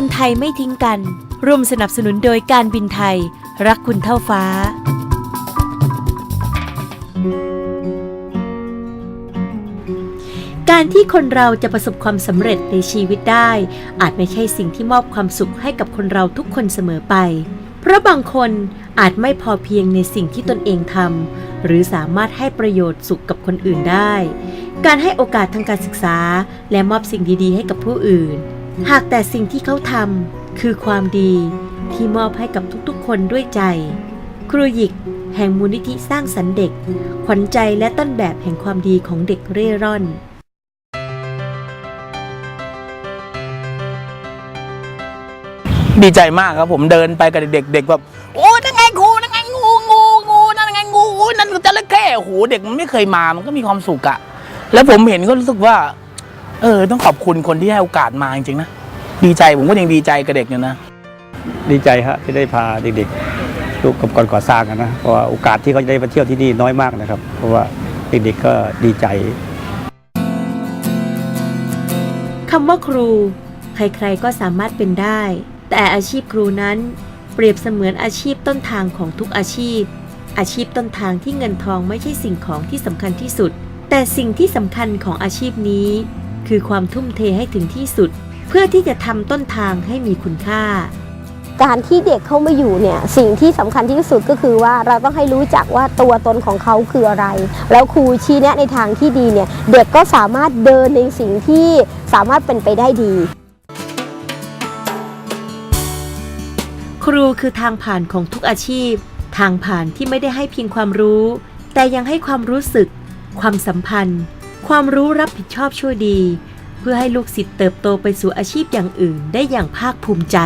คนไทยไม่ทิ้งกัน ร่วมสนับสนุนโดยการบินไทย รักคุณเท่าฟ้า การที่คนเราจะประสบความสำเร็จในชีวิตได้ อาจไม่ใช่สิ่งที่มอบความสุขให้กับคนเราทุกคนเสมอไป เพราะบางคนอาจไม่พอเพียงในสิ่งที่ตนเองทำหรือสามารถให้ประโยชน์สุขกับคนอื่นได้ การให้โอกาสทางการศึกษา และมอบสิ่งดีๆ ให้กับผู้อื่น หากแต่สิ่งที่เขาทำคือความดีที่มอบให้กับทุกๆ คนด้วยใจ ครูหยิกแห่งมูลนิธิสร้างสรรค์เด็ก ขวัญใจและต้นแบบแห่งความดีของเด็กเร่ร่อนดีใจมากครับผมเดินไปกับเด็กๆเด็กแบบโอ้ยนั่นไงงูนั่นไงงูงูงูนั่นไงงูนั่นจระเข้โอ้โหเด็กมันไม่เคยมามันก็มีความสุขอะแล้วผมเห็นก็รู้สึกว่า เออ ต้องขอบคุณคนที่ให้โอกาสมาจริงๆนะดีใจผมก็ยังดีใจกับเด็กอยู่นะ ดีใจฮะที่ได้พาเด็กๆลูกกับก่อนก่อสร้างอะนะเพราะว่าโอกาสที่เขาจะได้มาเที่ยวที่นี่น้อยมากนะครับ เพราะว่าเด็กๆก็ดีใจคำว่าครู ใครๆก็สามารถเป็นได้ แต่อาชีพครูนั้น เปรียบเสมือนอาชีพต้นทางของทุกอาชีพ อาชีพต้นทางที่เงินทองไม่ใช่สิ่งของที่สำคัญที่สุด แต่สิ่งที่สำคัญของอาชีพนี้ คือความทุ่มเทให้ถึงที่สุด เพื่อที่จะทำต้นทางให้มีคุณค่า การที่เด็กเข้ามาอยู่เนี่ยสิ่งที่สำคัญที่สุดก็คือว่าเราต้องให้รู้จักว่าตัวตนของเขาคืออะไร แล้วครูชี้แนะในทางที่ดีเนี่ยเด็กก็สามารถเดินในสิ่งที่สามารถเป็นไปได้ดีครูคือทางผ่านของทุกอาชีพ ทางผ่านที่ไม่ได้ให้เพียงความรู้ แต่ยังให้ความรู้สึก ความสัมพันธ์ ความรู้รับผิดชอบช่วยดี เพื่อให้ลูกศิษย์เติบโตไปสู่อาชีพอย่างอื่นได้อย่างภาคภูมิใจ